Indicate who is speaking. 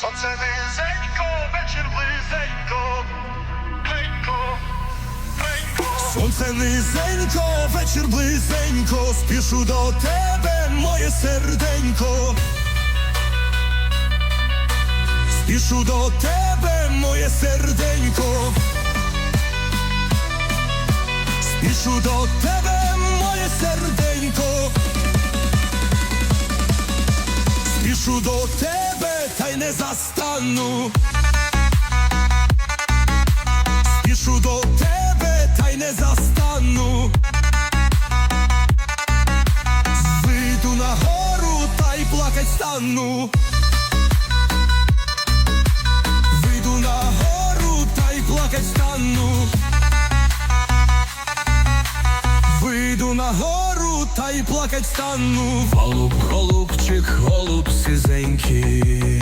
Speaker 1: Сонце низенько, вечір близенько, Бленько, бленько.
Speaker 2: Сонце низенько, вечір близенько, спішу до тебе, моє серденько. Спішу до тебе, моє серденько. Спішу до тебе, моє серденько. Спішу до тебе, та й не застану. Спішу до тебе, та й не застану. Вийду на гору, та й плакать стану. Вийду на гору, та й плакать стану. Вийду на гору, та й плакать стану. Голуб, Keep.